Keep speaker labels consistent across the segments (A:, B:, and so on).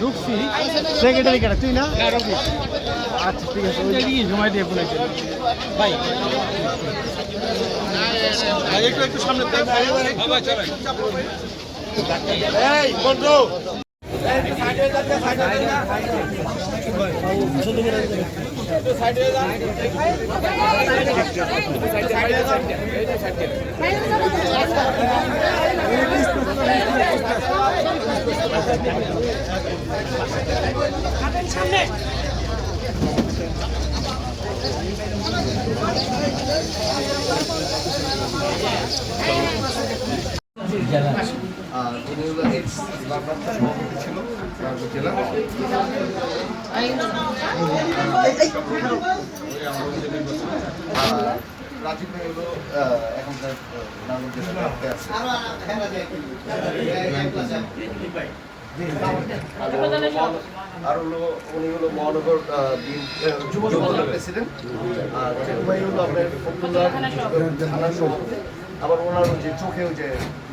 A: ঢুকছি সেক্রেটারি কেটা তুই না? আচ্ছা ঠিক আছে ওইটা কি জমা দিয়ে বলেছে ভাই। একটু একটু সামনে।
B: সামনে যারা আর উনি হলো এক্স ভারপ্রাপ্ত সভাপতি ছিল রাজশাহী জেলা। রাজীব ভাই হলো এখনকার আছে। আর হলো- উনি হলো মহানগর যুব দলের প্রেসিডেন্ট আর ভাই হলো আপনার সভাপতি। আবার ওনার যে চোখেও যে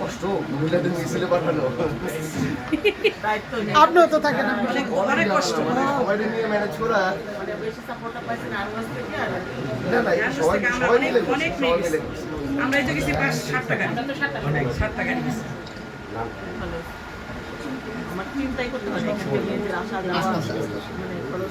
B: কষ্ট মহিলাদের মিছিলে পাঠানো
C: আপনিও তো থাকেন।
B: অনেক কষ্ট। সবাই নিয়ে ম্যানেজ করা।
D: আমরা এই যে গেছি পাঁচ ষাট টাকা ষাট টাকা নিয়েছি
C: আমার চিন্তাই করতে আসা যাওয়া। মানে খরচ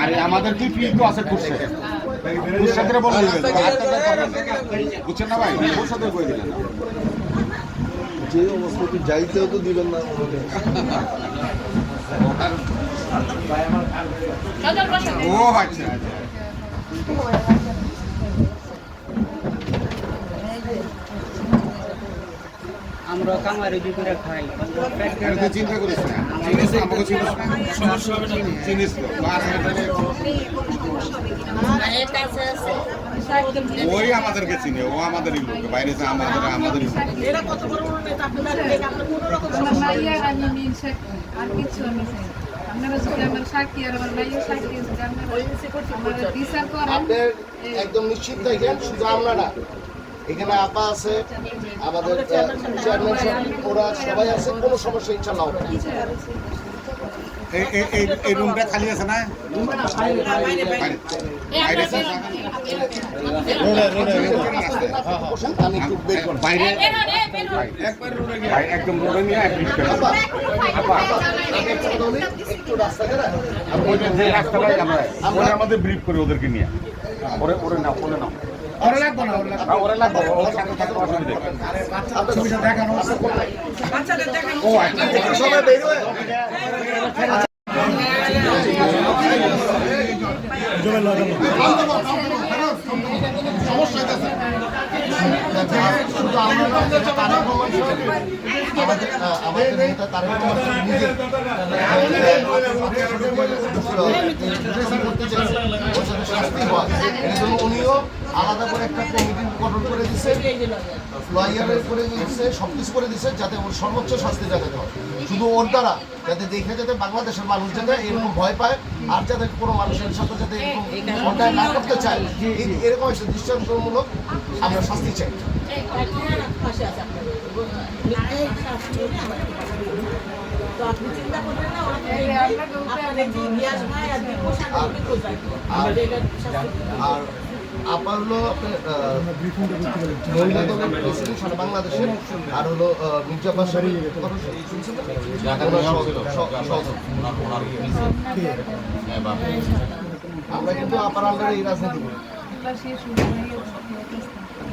E: আরে আমাদের কি ফি তো আছে খুশে খুশাদের বলে বুঝছেন না ভাই? খুশাদের বই দিলেন
B: যে অবস্থাতে যাইতেও তো দিবেন না
E: ও আচ্ছা আচ্ছা।
C: আমরা কামারে দি করে খাই।
E: এটা চিন্তা করিস না চিনিস? আমাকে চিনিস? সমস্যা হবে না চিনিস আর ওই আমাদেরকে চিনে ও আমাদেরই লোক বাইরে যে আমাদের আমাদেরই
C: এরা কত বড় বড় নেতা আপনারা আপনারা কোনো রকম
F: আমার আমি মিল সাক্ষী আর কিছু আমি আপনারা যদি আমার সাক্ষী আর আমার মাইয়ার সাক্ষী আপনারা বিচার করেন
B: একদম নিশ্চিত থাকেন শুধু আমরা না এখানে আপা আছে আমাদের চেয়ারম্যান সাহেব ওরা সবাই আছে কোনো সমস্যা ইনশাল্লাহ হবে না।
E: এই রুমটা খালি আছে না বাইরে না? একদম রোডে নিয়ে আমাদের ব্রিফ করে ওদেরকে নিয়ে ওরে ওরে নাও ওরে নাও ওরে লাগবে না ওরে লাগবে। ওরে সাথে সাথে অসুবিধা নেই।
D: বাচ্চাদের দেখানো
E: ও আচ্ছা
B: সবাই বের হয়ে শুধু আমরা না, তারেক রহমান সাহেব, আমাদের আমাদের নেতা তারেক রহমান নিজে করতে চেয়েছে, ওর শাস্তি হয়। এই জন্য উনিও আলাদা করে একটা কমিটি গঠন করে দিছে ফ্লাইয়ারের করে দিচ্ছে সব কিছু করে দিচ্ছে যাতে ওর সর্বোচ্চ শাস্তি যাতে হয় শুধু ওর দ্বারা যাতে দেখে যাতে বাংলাদেশের মানুষ যাতে এরকম ভয় পায় আর যাতে কোনো মানুষের সাথে যাতে এরকম অন্যায় না করতে চায় এরকম একটা দৃষ্টান্তমূলক আমরা শাস্তি চাই
C: আর
B: হলো বাংলাদেশের আর মির্জা বাসারি আমরা কিন্তু আপার আন্ডারে এই রাজনীতি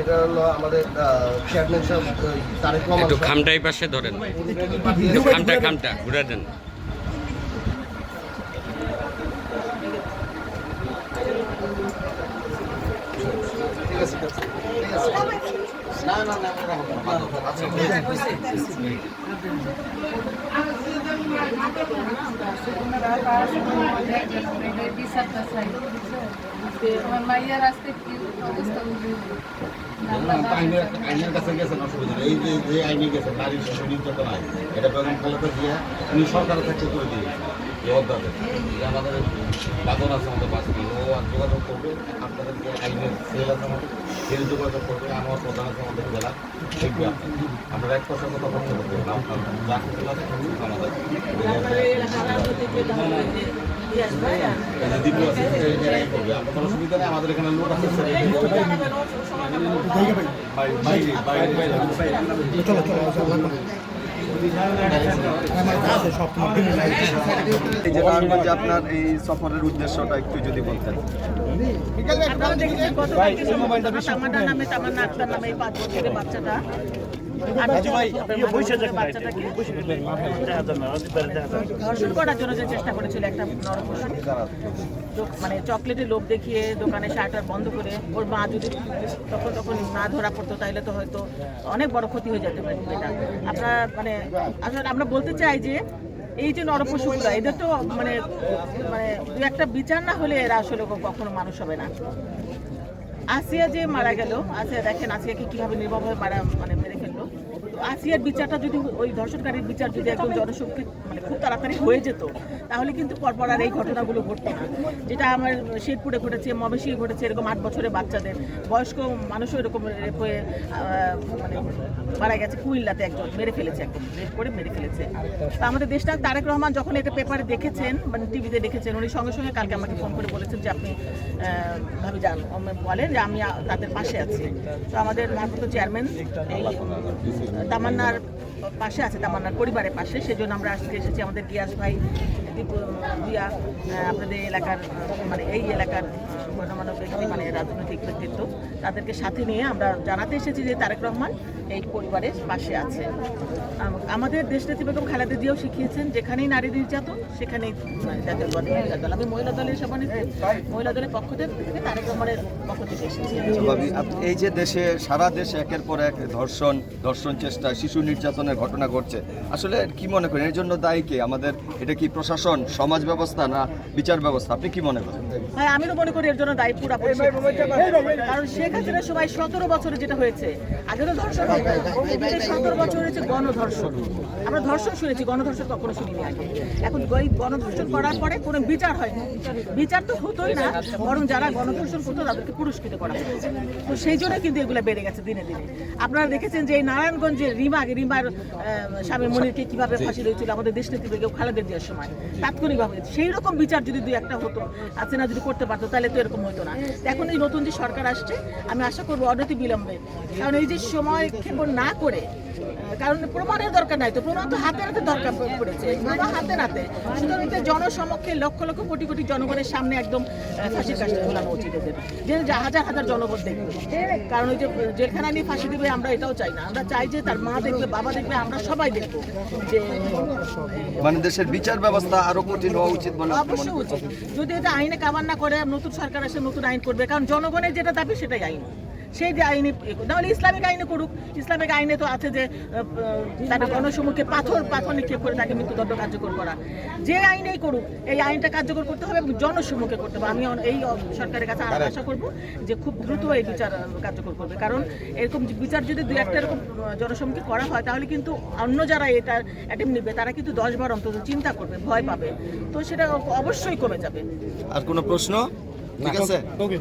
B: এটা হলো আমাদের চেয়ারম্যান সাহেব তারেক রহমান
G: একটু খামটাই পাশে ধরেন। খামটা খামটা ঘুরে দেন।
B: ঠিক আছে ঠিক আছে ঠিক আছে না না না না, না, আচ্ছা
E: আইনের কাছে গেছেন অসুবিধা। এই যে যে আইনে গেছে নারী শিশু নির্যাতন এটা বেগম খালেদা জিয়া উনি সরকারের থাকতে করে দিয়েছে এই আমাদের বাদন আছে আমাদের বাসটি ও যোগাযোগ করবে আপনাদের আইনের সেল আছে আমাদের সেল যোগাযোগ করবে আমার প্রধান আমাদের জেলা দেখবে আপনারা এক পয়সা কথা খরচ করতে লাগে আমাদের
C: এই
E: এই এই কোনো সুবিধা নেই আমাদের এখানে লোক আছে
C: এই
E: বাইরে
H: এই যে আপনার এই সফরের উদ্দেশ্যটা একটু যদি বলতেন।
C: নামে তামান্না বাচ্চাটা। যে মানে চকলেটের দেখিয়ে দোকানে শাটার বন্ধ করে ওর মা যদি তখন তখন না ধরা পড়তো তাহলে তো হয়তো অনেক বড় ক্ষতি হয়ে যেতে পারে আপনার মানে আসলে আমরা বলতে চাই যে এই যে নরপশুগুলো এদের তো মানে মানে দু একটা বিচার না হলে এরা আসলে কখনো মানুষ হবে? না আসিয়া যে মারা গেল আসিয়া দেখেন আসিয়াকে কীভাবে নির্মমভাবে মারা মানে মেরে আসিয়ার বিচারটা যদি ওই ধর্ষণকারীর বিচার যদি একদম জনসংখ্যা মানে খুব তাড়াতাড়ি হয়ে যেত তাহলে কিন্তু পরপর আর এই ঘটনাগুলো ঘটতো না। যেটা আমার শেরপুরে ঘটেছে মবেশি ঘটেছে, এরকম আট বছরের বাচ্চাদের। বয়স্ক মানুষও এরকম রেপ হয়ে মানে মারা গেছে কুইল্লাতে একজন, মেরে ফেলেছে একদম, রেপ করে মেরে ফেলেছে। তা আমাদের দেশটা তারেক রহমান যখন এটা পেপারে দেখেছেন মানে টিভিতে দেখেছেন, উনি সঙ্গে সঙ্গে কালকে আমাকে ফোন করে বলেছেন যে আপনি ভাবি যান। বলেন যে আমি তাদের পাশে আছি। তো আমাদের ভারপ্রাপ্ত চেয়ারম্যান এই, তামান্নার পাশে আছে, তামান্নার পরিবারের পাশে। সেজন্য আমরা আজকে এসেছি আমাদের গিয়াস ভাই দিয়া আপনাদের এলাকার মানে এই এলাকার গণ্যমান্য মানে রাজনৈতিক ব্যক্তিত্ব। তাদেরকে সাথে নিয়ে আমরা জানাতে এসেছি যে তারেক রহমান এই পরিবারের পাশে আছে। আম- আমাদের দেশনেত্রী বেগম খালেদা জিয়াও শিখিয়েছেন, যেখানেই নারী নির্যাতন, সেখানেই মানে জাতীয় দল আমি মহিলা দলের সভানেত্রী, মহিলা দলের পক্ষ থেকে তারেক রহমানের পক্ষ থেকে এসেছি।
H: এই যে দেশে, সারা দেশে একের পর এক ধর্ষণ ধর্ষণ চেষ্টা শিশু নির্যাতনের ঘটনা ঘটছে। আসলে কি মনে করেন, এর জন্য দায়ী কে? আমাদের এটা কি প্রশাসন, সমাজ ব্যবস্থা না বিচার ব্যবস্থা? আপনি কি মনে করেন?
C: ভাই আমি তো মনে করি এর জন্য দায়ী পুরা কারণ শেখ হাসিনার সময় সতেরো বছরে যেটা হয়েছে, আগে তো ধর্ষণ সতেরো বছর হচ্ছে গণধর্ষণ। আমরা ধর্ষণ শুনেছি, গণধর্ষণ কখনো শুনিনি আগে। এখন গণধর্ষণ করার পরে কোনো বিচার হয়নি। বিচার তো হতোই না, বরং যারা গণধর্ষণ করতো তাদেরকে পুরস্কৃত করা হয়েছে। তো সেই জন্য কিন্তু এগুলো বেড়ে গেছে দিনে দিনে। আপনারা দেখেছেন যে এই নারায়ণগঞ্জে রিমা, রিমার স্বামী মনিরকে কীভাবে ফাঁসি দিয়েছিল আমাদের দেশ নেত্রী বেগম খালেদা জিয়ার সময়। তাৎক্ষণিকভাবে সেই রকম বিচার যদি দুই একটা হতো আচেনা যদি করতে পারতো তাহলে তো এরকম হতো না। এখন এই নতুন যে সরকার আসছে আমি আশা করব অনতি বিলম্বে কারণ এই যে সময় ক্ষেপণ না করে কারণ প্রমাণের দরকার নাই তো প্রমাণ তো হাতে হাতে দরকার পড়েছে প্রমাণ হাতে নাতে। সুতরাং জনসমক্ষে লক্ষ লক্ষ কোটি কোটি জনগণের সামনে একদম ফাঁসির কাজটা ঝোলানো উচিত এদের। যে যে হাজার হাজার জনগণ দেখবে। কারণ ওই যে জেলখানা নিয়ে ফাঁসি দিবে আমরা এটাও চাই না। আমরা চাই যে তার মা দেখবে বাবা দেখবে আমরা সবাই দেখব যে
H: মানে দেশের বিচার ব্যবস্থা আরও কঠিন হওয়া উচিত বলে
C: অবশ্যই উচিত। যদি এটা আইনে কাবার না করে নতুন সরকার আসে নতুন আইন করবে কারণ জনগণের যেটা দাবি সেটাই আইন। সেই যে আইনে নাহলে ইসলামিক আইনে করুক। ইসলামিক আইনে তো আছে যে তাদের গণসম্মুখে পাথর পাথর নিক্ষেপ করে তাকে মৃত্যুদণ্ড কার্যকর করা। যে আইনেই করুক এই আইনটা কার্যকর করতে হবে এবং জনসম্মুখে করতে হবে। আমি এই সরকারের কাছে আশা করব যে খুব দ্রুত এই বিচার কার্যকর করবে। কারণ এরকম বিচার যদি দু একটা এরকম জনসম্মুখে করা হয় তাহলে কিন্তু অন্য যারা এটা অ্যাটেম্প নেবে তারা কিন্তু দশ বার অন্তত চিন্তা করবে ভয় পাবে। তো সেটা অবশ্যই কমে যাবে।
H: আর কোনো প্রশ্ন? ঠিক আছে?
A: ওকে